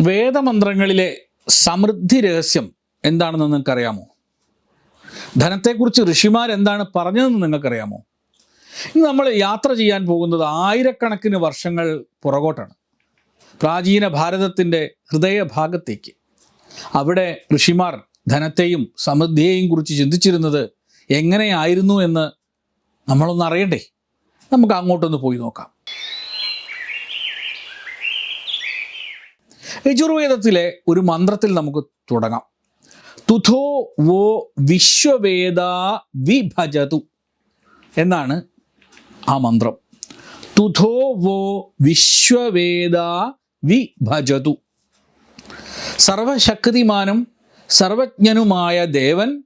വേദമന്ത്രങ്ങളിലെ സമൃദ്ധി രഹസ്യം എന്താണെന്ന് നിങ്ങൾക്കറിയാമോ? ധനത്തെക്കുറിച്ച് ഋഷിമാർ എന്താണ് പറഞ്ഞതെന്ന് നിങ്ങൾക്കറിയാമോ? ഇന്ന് നമ്മൾ യാത്ര ചെയ്യാൻ പോകുന്നത് ആയിരക്കണക്കിന് വർഷങ്ങൾ പുറകോട്ടാണ്. പ്രാചീന ഭാരതത്തിന്റെ ഹൃദയഭാഗത്തേക്ക്. അവിടെ ഋഷിമാർ ധനത്തെയും സമൃദ്ധിയെയും കുറിച്ച് ചിന്തിച്ചിരുന്നത് എങ്ങനെയായിരുന്നു എന്ന് നമ്മളൊന്ന് അറിയണ്ടേ? നമുക്ക് അങ്ങോട്ടൊന്ന് പോയി നോക്കാം. യജുർവേദത്തിലെ ഒരു മന്ത്രത്തിൽ നമുക്ക് തുടങ്ങാം. തുഥോ വോ വിശ്വവേദ വിഭജതു എന്നാണ് ആ മന്ത്രം. തുഥോ വോ വിശ്വവേദ വിഭജതു. സർവശക്തിമാനും സർവജ്ഞനുമായ ദേവൻ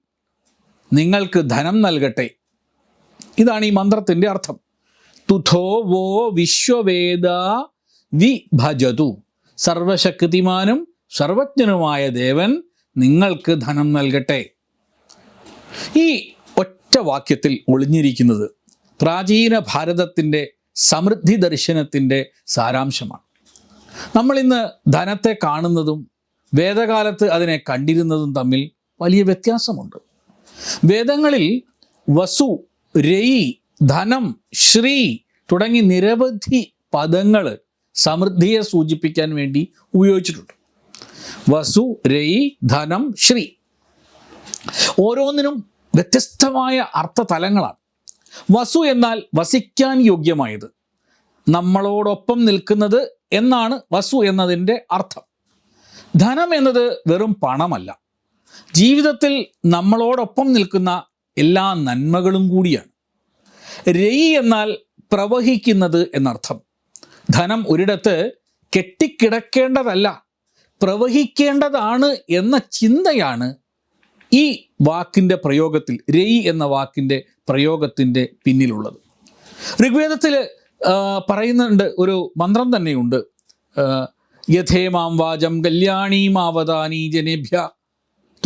നിങ്ങൾക്ക് ധനം നൽകട്ടെ. ഇതാണ് ഈ മന്ത്രത്തിന്റെ അർത്ഥം. തുഥോ വോ വിശ്വവേദ വിഭജതു. സർവശക്തിമാനും സർവജ്ഞനുമായ ദേവൻ നിങ്ങൾക്ക് ധനം നൽകട്ടെ. ഈ ഒറ്റ വാക്യത്തിൽ ഒളിഞ്ഞിരിക്കുന്നത് പ്രാചീന ഭാരതത്തിന്റെ സമൃദ്ധി ദർശനത്തിന്റെ സാരാംശമാണ്. നമ്മളിന്ന് ധനത്തെ കാണുന്നതും വേദകാലത്ത് അതിനെ കണ്ടിരുന്നതും തമ്മിൽ വലിയ വ്യത്യാസമുണ്ട്. വേദങ്ങളിൽ വസു രയി ധനം ശ്രീ തുടങ്ങി നിരവധി പദങ്ങൾ സമൃദ്ധിയെ സൂചിപ്പിക്കാൻ വേണ്ടി ഉപയോഗിച്ചിട്ടുണ്ട്. വസു രയി ധനം ശ്രീ. ഓരോന്നിനും വ്യത്യസ്തമായ അർത്ഥ തലങ്ങളാണ് വസു എന്നാൽ വസിക്കാൻ യോഗ്യമായത്. നമ്മളോടൊപ്പം നിൽക്കുന്നത് എന്നാണ് വസു എന്നതിന്റെ അർത്ഥം. ധനം എന്നത് വെറും പണമല്ല. ജീവിതത്തിൽ നമ്മളോടൊപ്പം നിൽക്കുന്ന എല്ലാ നന്മകളും കൂടിയാണ്. രയി എന്നാൽ പ്രവഹിക്കുന്നത് എന്നർത്ഥം. ധനം ഒരിടത്ത് കെട്ടിക്കിടക്കേണ്ടതല്ല പ്രവഹിക്കേണ്ടതാണ് എന്ന ചിന്തയാണ് ഈ വാക്കിന്റെ പ്രയോഗത്തിൽ രയി എന്ന വാക്കിന്റെ പ്രയോഗത്തിന്റെ പിന്നിലുള്ളത്. ഋഗ്വേദത്തിൽ പറയുന്നുണ്ട് ഒരു മന്ത്രം തന്നെയുണ്ട്. യഥേമാം വാചം കല്യാണീമാവതാനി ജനേഭ്യ.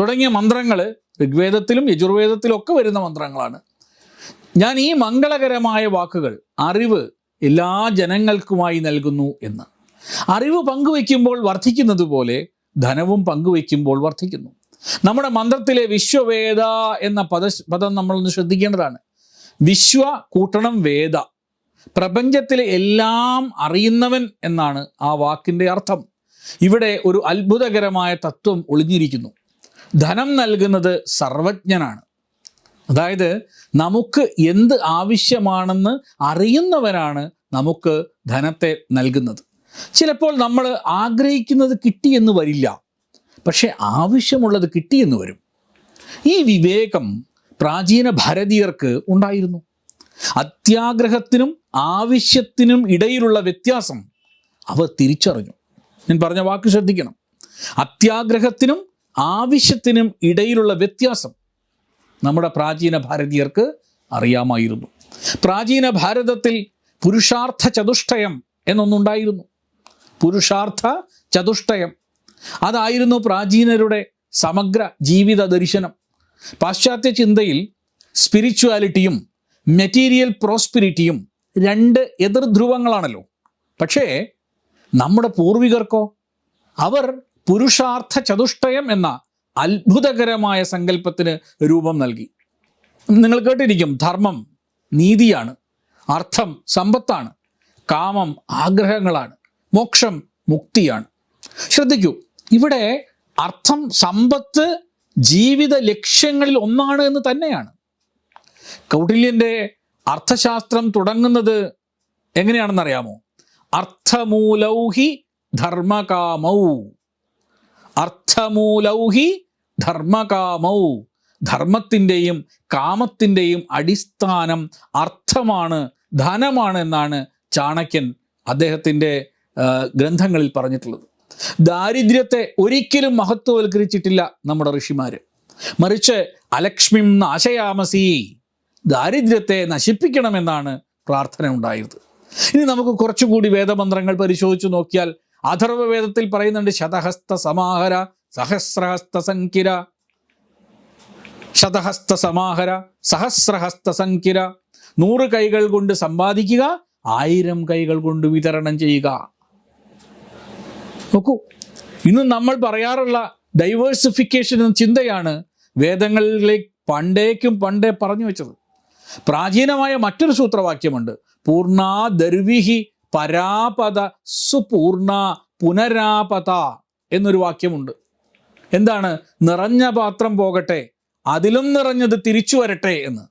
തുടങ്ങിയ മന്ത്രങ്ങൾ ഋഗ്വേദത്തിലും യജുർവേദത്തിലും ഒക്കെ വരുന്ന മന്ത്രങ്ങളാണ്. ഞാൻ ഈ മംഗളകരമായ വാക്കുകൾ അറിവ് എല്ലാ ജനങ്ങൾക്കുമായി നൽകുന്നു എന്ന്. അറിവ് പങ്കുവയ്ക്കുമ്പോൾ വർദ്ധിക്കുന്നത് പോലെ ധനവും പങ്കുവയ്ക്കുമ്പോൾ വർദ്ധിക്കുന്നു നമ്മുടെ മന്ത്രത്തിലെ വിശ്വവേദ എന്ന പദ പദം നമ്മളൊന്ന് ശ്രദ്ധിക്കേണ്ടതാണ്. വിശ്വ കൂട്ടണം വേദ. പ്രപഞ്ചത്തിലെ എല്ലാം അറിയുന്നവൻ എന്നാണ് ആ വാക്കിന്റെ അർത്ഥം. ഇവിടെ ഒരു അത്ഭുതകരമായ തത്വം ഒളിഞ്ഞിരിക്കുന്നു. ധനം നൽകുന്നത് സർവജ്ഞനാണ്. അതായത് നമുക്ക് എന്ത് ആവശ്യമാണെന്ന് അറിയുന്നവനാണ് നമുക്ക് ധനത്തെ നൽകുന്നത്. ചിലപ്പോൾ നമ്മൾ ആഗ്രഹിക്കുന്നത് കിട്ടിയെന്ന് വരില്ല. പക്ഷെ ആവശ്യമുള്ളത് കിട്ടിയെന്ന് വരും. ഈ വിവേകം പ്രാചീന ഭാരതീയർക്ക് ഉണ്ടായിരുന്നു. അത്യാഗ്രഹത്തിനും ആവശ്യത്തിനും ഇടയിലുള്ള വ്യത്യാസം അവർ തിരിച്ചറിഞ്ഞു. ഞാൻ പറഞ്ഞ വാക്ക് ശ്രദ്ധിക്കണം. അത്യാഗ്രഹത്തിനും ആവശ്യത്തിനും ഇടയിലുള്ള വ്യത്യാസം നമ്മുടെ പ്രാചീന ഭാരതീയർക്ക് അറിയാമായിരുന്നു. പ്രാചീന ഭാരതത്തിൽ പുരുഷാർത്ഥ ചതുഷ്ടയം എന്നൊന്നുണ്ടായിരുന്നു. പുരുഷാർത്ഥ ചതുഷ്ടയം. അതായിരുന്നു പ്രാചീനരുടെ സമഗ്ര ജീവിത ദർശനം. പാശ്ചാത്യ ചിന്തയിൽ സ്പിരിച്വാലിറ്റിയും മെറ്റീരിയൽ പ്രോസ്പിരിറ്റിയും രണ്ട് എതിർധ്രുവങ്ങളാണല്ലോ പക്ഷേ നമ്മുടെ പൂർവികർക്കോ അവർ പുരുഷാർത്ഥ ചതുഷ്ടയം എന്ന അത്ഭുതകരമായ സങ്കല്പത്തിന് രൂപം നൽകി. നിങ്ങൾ കേട്ടിരിക്കും ധർമ്മം നീതിയാണ്. അർത്ഥം സമ്പത്താണ് കാമം ആഗ്രഹങ്ങളാണ് മോക്ഷം മുക്തിയാണ്. ശ്രദ്ധിക്കൂ ഇവിടെ അർത്ഥം സമ്പത്ത് ജീവിത ലക്ഷ്യങ്ങളിൽ ഒന്നാണ് എന്ന് തന്നെയാണ്. കൗടില്യന്റെ അർത്ഥശാസ്ത്രം തുടങ്ങുന്നത് എങ്ങനെയാണെന്നറിയാമോ? അർത്ഥമൂലൗഹി ധർമ്മകാമൗ. അർത്ഥമൂലൗഹി ധർമ്മകാമൗ. ധർമ്മത്തിന്റെയും കാമത്തിന്റെയും അടിസ്ഥാനം അർത്ഥമാണ് ധനമാണ് എന്നാണ് ചാണക്യൻ അദ്ദേഹത്തിന്റെ ഗ്രന്ഥങ്ങളിൽ പറഞ്ഞിട്ടുള്ളത്. ദാരിദ്ര്യത്തെ ഒരിക്കലും മഹത്വവൽക്കരിച്ചിട്ടില്ല നമ്മുടെ ഋഷിമാർ മറിച്ച് അലക്ഷ്മിം നാശയാമസി ദാരിദ്ര്യത്തെ നശിപ്പിക്കണമെന്നാണ് പ്രാർത്ഥന ഉണ്ടായത് ഇനി നമുക്ക് കുറച്ചുകൂടി വേദമന്ത്രങ്ങൾ പരിശോധിച്ചു നോക്കിയാൽ അഥർവ വേദത്തിൽ പറയുന്നുണ്ട് ശതഹസ്ത സമാഹര സഹസ്രഹസ്ത സങ്കിര ശതഹസ്ത സമാഹര സഹസ്രഹസ്ത സങ്കിര നൂറ് കൈകൾ കൊണ്ട് സമ്പാദിക്കുക ആയിരം കൈകൾ കൊണ്ട് വിതരണം ചെയ്യുക. നോക്കൂ ഇന്ന് നമ്മൾ പറയാറുള്ള ഡൈവേഴ്സിഫിക്കേഷൻ എന്ന ചിന്തയാണ് വേദങ്ങളിലെ പണ്ടേക്കും പണ്ടേ പറഞ്ഞു വെച്ചത്. പ്രാചീനമായ മറ്റൊരു സൂത്രവാക്യമുണ്ട്. പൂർണ ദർവിഹി പരാപത സുപൂർണ പുനരാപത എന്നൊരു വാക്യമുണ്ട്. എന്താണ്? നിറഞ്ഞ പാത്രം പോകട്ടെ. അതിലും നിറഞ്ഞത് തിരിച്ചു വരട്ടെ എന്ന്.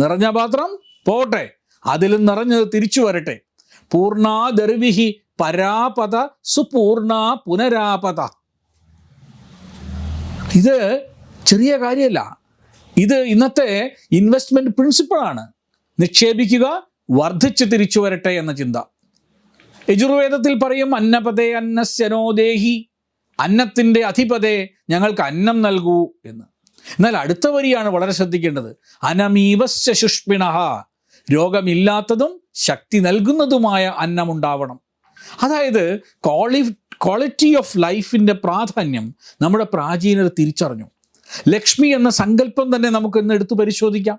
നിറഞ്ഞ പാത്രം? പോട്ടെ. അതിലും നിറഞ്ഞത് തിരിച്ചു വരട്ടെ. പൂർണ ദർവിഹി പരാപത സുപൂർണ പുനരാപത. ഇത് ചെറിയ കാര്യമല്ല. ഇത് ഇന്നത്തെ ഇൻവെസ്റ്റ്മെന്റ് പ്രിൻസിപ്പിളാണ് നിക്ഷേപിക്കുക വർദ്ധിച്ച് തിരിച്ചു വരട്ടെ എന്ന ചിന്ത. യജുർവേദത്തിൽ പറയും അന്നപതേ അന്നസ്യനോദേഹി അന്നത്തിന്റെ അധിപതേ ഞങ്ങൾക്ക് അന്നം നൽകൂ എന്ന്. എന്നാൽ അടുത്ത വരിയാണ് വളരെ ശ്രദ്ധിക്കേണ്ടത്. അനമീവസ്യ ശുഷ്മിണ രോഗമില്ലാത്തതും ശക്തി നൽകുന്നതുമായ അന്നം ഉണ്ടാവണം. അതായത് ക്വാളി ക്വാളിറ്റി ഓഫ് ലൈഫിന്റെ പ്രാധാന്യം നമ്മുടെ പ്രാചീനർ തിരിച്ചറിഞ്ഞു. ലക്ഷ്മി എന്ന സങ്കല്പം തന്നെ നമുക്ക് ഇന്ന് എടുത്തു പരിശോധിക്കാം.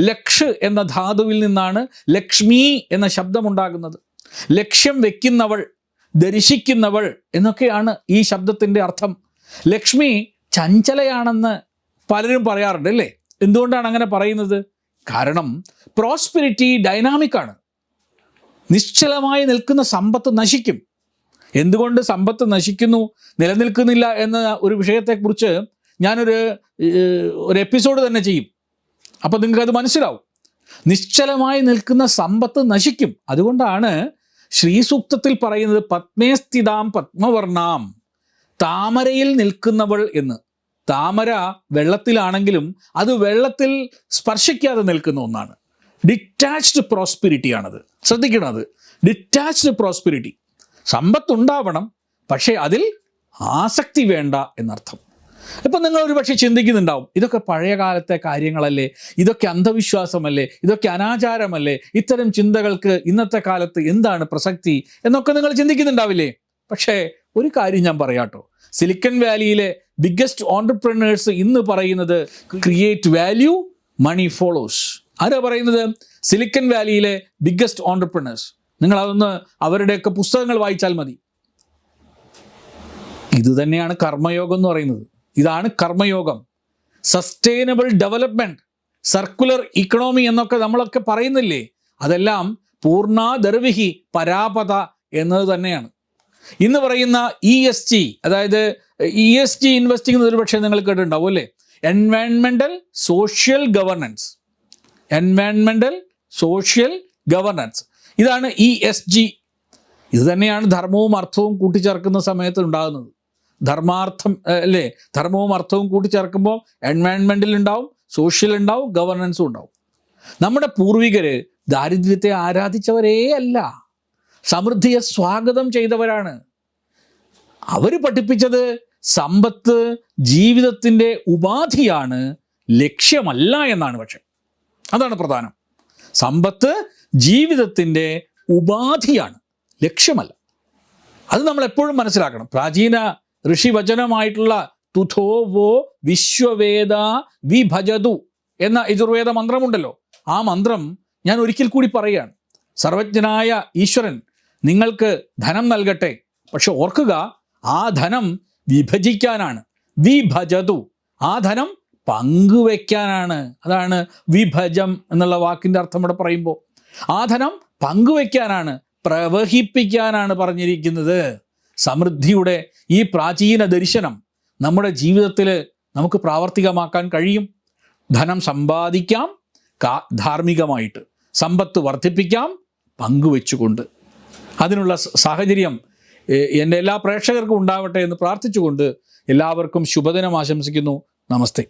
ലക്ഷ് എന്ന ധാതുവിൽ നിന്നാണ് ലക്ഷ്മി എന്ന ശബ്ദമുണ്ടാകുന്നത്. ലക്ഷ്യം വെക്കുന്നവൾ ദർശിക്കുന്നവൾ എന്നൊക്കെയാണ് ഈ ശബ്ദത്തിന്റെ അർത്ഥം. ലക്ഷ്മി ചഞ്ചലയാണെന്ന് പലരും പറയാറുണ്ട് അല്ലേ? എന്തുകൊണ്ടാണ് അങ്ങനെ പറയുന്നത്? കാരണം പ്രോസ്പെരിറ്റി ഡൈനാമിക് ആണ്. നിശ്ചലമായി നിൽക്കുന്ന സമ്പത്ത് നശിക്കും. എന്തുകൊണ്ട് സമ്പത്ത് നശിക്കുന്നു നിലനിൽക്കുന്നില്ല എന്ന ഒരു വിഷയത്തെക്കുറിച്ച് ഞാനൊരു ഒരു എപ്പിസോഡ് തന്നെ ചെയ്യും. അപ്പോൾ നിങ്ങൾക്കത് മനസ്സിലാവും. നിശ്ചലമായി നിൽക്കുന്ന സമ്പത്ത് നശിക്കും. അതുകൊണ്ടാണ് ശ്രീസൂക്തത്തിൽ പറയുന്നത് പത്മേസ്ഥിതാം പത്മവർണാം താമരയിൽ നിൽക്കുന്നവൾ എന്ന്. താമര വെള്ളത്തിലാണെങ്കിലും അത് വെള്ളത്തിൽ സ്പർശിക്കാതെ നിൽക്കുന്ന ഒന്നാണ്. ഡിറ്റാച്ച്ഡ് പ്രോസ്പിരിറ്റിയാണത് ശ്രദ്ധിക്കണം അത്. ഡിറ്റാച്ച്ഡ് പ്രോസ്പിരിറ്റി സമ്പത്തുണ്ടാവണം പക്ഷേ അതിൽ ആസക്തി വേണ്ട എന്നർത്ഥം. ഇപ്പം നിങ്ങൾ ഒരു പക്ഷേ ചിന്തിക്കുന്നുണ്ടാവും ഇതൊക്കെ പഴയ കാലത്തെ കാര്യങ്ങളല്ലേ ഇതൊക്കെ അന്ധവിശ്വാസമല്ലേ ഇതൊക്കെ അനാചാരമല്ലേ ഇത്തരം ചിന്തകൾക്ക് ഇന്നത്തെ കാലത്ത് എന്താണ് പ്രസക്തി എന്നൊക്കെ നിങ്ങൾ ചിന്തിക്കുന്നുണ്ടാവില്ലേ? പക്ഷേ ഒരു കാര്യം ഞാൻ പറയാട്ടോ. സിലിക്കൺ വാലിയിലെ ബിഗ്ഗസ്റ്റ് ഓണ്ടർപ്രണേഴ്സ് ഇന്ന് പറയുന്നത് ക്രിയേറ്റ് വാല്യൂ മണി ഫോളോസ് ആരാ പറയുന്നത്? സിലിക്കൺ വാലിയിലെ ബിഗ്ഗസ്റ്റ് ഓണ്ടർപ്രണേഴ്സ് നിങ്ങൾ അതൊന്ന് അവരുടെയൊക്കെ പുസ്തകങ്ങൾ വായിച്ചാൽ മതി. ഇത് തന്നെയാണ് കർമ്മയോഗം എന്ന് പറയുന്നത്. ഇതാണ് കർമ്മയോഗം. സസ്റ്റൈനബിൾ ഡെവലപ്മെന്റ് സർക്കുലർ ഇക്കണോമി എന്നൊക്കെ നമ്മളൊക്കെ പറയുന്നില്ലേ? അതെല്ലാം പൂർണാദർവിഹി പരാപത എന്നത് തന്നെയാണ്. ഇന്ന് പറയുന്ന ഇ എസ് ടി അതായത് ഇ എസ് ടി ഇൻവെസ്റ്റിംഗ് ഒരു പക്ഷേ നിങ്ങൾ കേട്ടിട്ടുണ്ടാവും അല്ലേ? എൻവയൺമെന്റൽ സോഷ്യൽ ഗവർണൻസ് എൻവയൺമെന്റൽ സോഷ്യൽ ഗവർണൻസ് ഇതാണ് ഇ എസ് ജി ഇത് തന്നെയാണ് ധർമ്മവും അർത്ഥവും കൂട്ടിച്ചേർക്കുന്ന സമയത്ത് ഉണ്ടാകുന്നത്. ധർമാർത്ഥം അല്ലേ? ധർമ്മവും അർത്ഥവും കൂട്ടിച്ചേർക്കുമ്പോൾ എൻവയൺമെന്റിൽ ഉണ്ടാവും സോഷ്യൽ ഉണ്ടാവും ഗവർണൻസും ഉണ്ടാവും. നമ്മുടെ പൂർവികർ ദാരിദ്ര്യത്തെ ആരാധിച്ചവരേ അല്ല. സമൃദ്ധിയെ സ്വാഗതം ചെയ്തവരാണ്. അവർ പഠിപ്പിച്ചത് സമ്പത്ത് ജീവിതത്തിന്റെ ഉപാധിയാണ് ലക്ഷ്യമല്ല എന്നാണ് പക്ഷെ. അതാണ് പ്രധാനം. സമ്പത്ത് ജീവിതത്തിന്റെ ഉപാധിയാണ് ലക്ഷ്യമല്ല. അത് നമ്മൾ എപ്പോഴും മനസ്സിലാക്കണം. പ്രാചീന ഋഷിവചനമായിട്ടുള്ള തുഥോ വോ വിശ്വവേദ വിഭജതു എന്ന യജുർവേദ മന്ത്രമുണ്ടല്ലോ. ആ മന്ത്രം ഞാൻ ഒരിക്കൽ കൂടി പറയുകയാണ്. സർവജ്ഞനായ ഈശ്വരൻ നിങ്ങൾക്ക് ധനം നൽകട്ടെ. പക്ഷെ ഓർക്കുക ആ ധനം വിഭജിക്കാനാണ്. വിഭജതു. ആ ധനം പങ്കുവെക്കാനാണ്. അതാണ് വിഭജം എന്നുള്ള വാക്കിന്റെ അർത്ഥം ഇവിടെ പറയുമ്പോൾ. ആ ധനം പങ്കുവെക്കാനാണ് പ്രവഹിപ്പിക്കാനാണ് പറഞ്ഞിരിക്കുന്നത്. സമൃദ്ധിയുടെ ഈ പ്രാചീന ദർശനം നമ്മുടെ ജീവിതത്തിൽ നമുക്ക് പ്രാവർത്തികമാക്കാൻ കഴിയും. ധനം സമ്പാദിക്കാം ധാർമ്മികമായിട്ട്. സമ്പത്ത് വർദ്ധിപ്പിക്കാം പങ്കുവെച്ചുകൊണ്ട്. അതിനുള്ള സാഹചര്യം എന്റെ എല്ലാ പ്രേക്ഷകർക്കും ഉണ്ടാവട്ടെ എന്ന് പ്രാർത്ഥിച്ചുകൊണ്ട് എല്ലാവർക്കും ശുഭദിനം ആശംസിക്കുന്നു. നമസ്തേ.